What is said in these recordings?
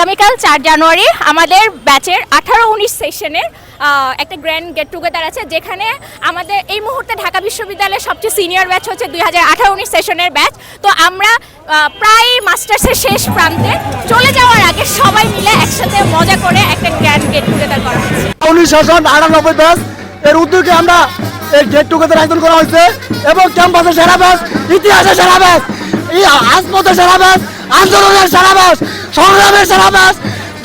আগামীকাল চার জানুয়ারি আমাদের ব্যাচের আঠারো উনিশ সেশনের একটা গ্র্যান্ড গেট টুগেদার আছে, যেখানে আমাদের এই মুহূর্তে ঢাকা বিশ্ববিদ্যালয়ের সবচেয়ে সিনিয়র ব্যাচ হচ্ছে দুই হাজার আঠারো উনিশ সেশনের ব্যাচ। তো আমরা প্রায় মাস্টার্সের শেষ প্রান্তে চলে যাওয়ার আগে সবাই মিলে একসাথে মজা করে একটা গ্র্যান্ড গেট টুগেদার করা হচ্ছে। উনিশ শাসন আটানব্বই ব্যাচ। এর উদ্যোগে আমরা এই গেট টুগেদার আয়োজন করা হয়েছে এবং ক্যাম্পাসের সেরা ব্যাচ ইতিহাসের সেরা ব্যাচ এই আজপথের সেরা ব্যাচ আন্দোলনের সেরা ব্যাচ সংগ্রামের সেরা ব্যাচ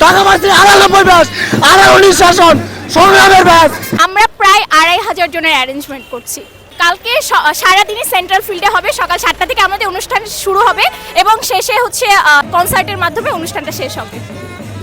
ঢাকাবাসীর আটানব্বই ব্যাচ আড়াই উনিশ শাসন সংগ্রামের ব্যাচ আমরা প্রায় আড়াই হাজার জনের অ্যারেঞ্জমেন্ট করছি। কালকে সারাদিনই সেন্ট্রাল ফিল্ডে হবে, সকাল সাতটা থেকে আমাদের অনুষ্ঠান শুরু হবে এবং শেষে হচ্ছে কনসার্টের মাধ্যমে অনুষ্ঠানটা শেষ হবে।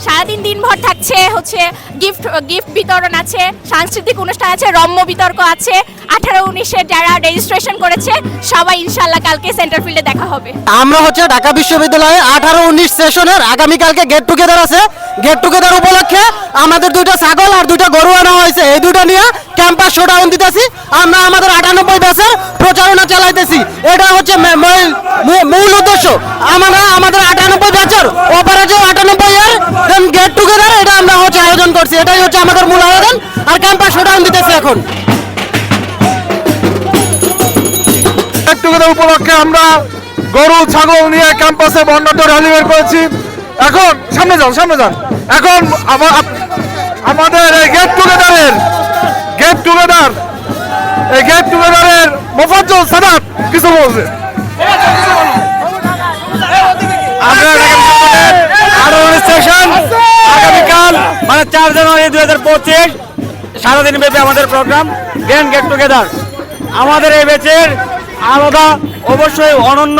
সারাদিন দিনভর থাকছে, হচ্ছে গিফট গিফট বিতরণ আছে, সাংস্কৃতিক অনুষ্ঠান আছে, রম্য বিতর্ক আছে, আঠারো উনিশে যারা রেজিস্ট্রেশন করেছে, সবাই ইনশাল্লাহ কালকে সেন্টার ফিল্ডে দেখা হবে। আমরা হচ্ছে ঢাকা বিশ্ববিদ্যালয়ে আঠারো উনিশ সেশনের আগামীকালকে গেট টুগেদার আছে। গেট টুগেদার উপলক্ষে আমাদের দুইটা ছাগল আর দুইটা গরু আনা হয়েছে। এই দুটো নিয়ে ক্যাম্পাস শোডাউন দিতেছি, আমরা আমাদের আটানব্বই ব্যাচের প্রচারণা চালাইতেছি। এটা হচ্ছে মূল- উদ্দেশ্য। আমরা আমাদের আটানব্বই ব্যাচের অপারেটিভ আটানব্বই এর গেট টুগেদার এটা আমরা হচ্ছে আয়োজন করছি। এটাই হচ্ছে আমাদের মূল আয়োজন। আর ক্যাম্পাস শোডাউন দিতেছি এখন। গেট টুগেদার উপলক্ষে আমরা গরু, ছাগল নিয়ে ক্যাম্পাসে বর্ণাঢ্য র্যালি বের করেছি। এখন, সামনে যান সামনে যান। এখন আমাদের এই গেট টুগেদারের সাদাত কিছু বলছে? আগামীকাল মানে চার জানুয়ারি দুই হাজার পঁচিশ, সারাদিন ব্যাপী আমাদের প্রোগ্রাম গ্র্যান্ড গেট টুগেদার আমাদের এই ব্যাচের আলাদা, অবশ্যই অনন্য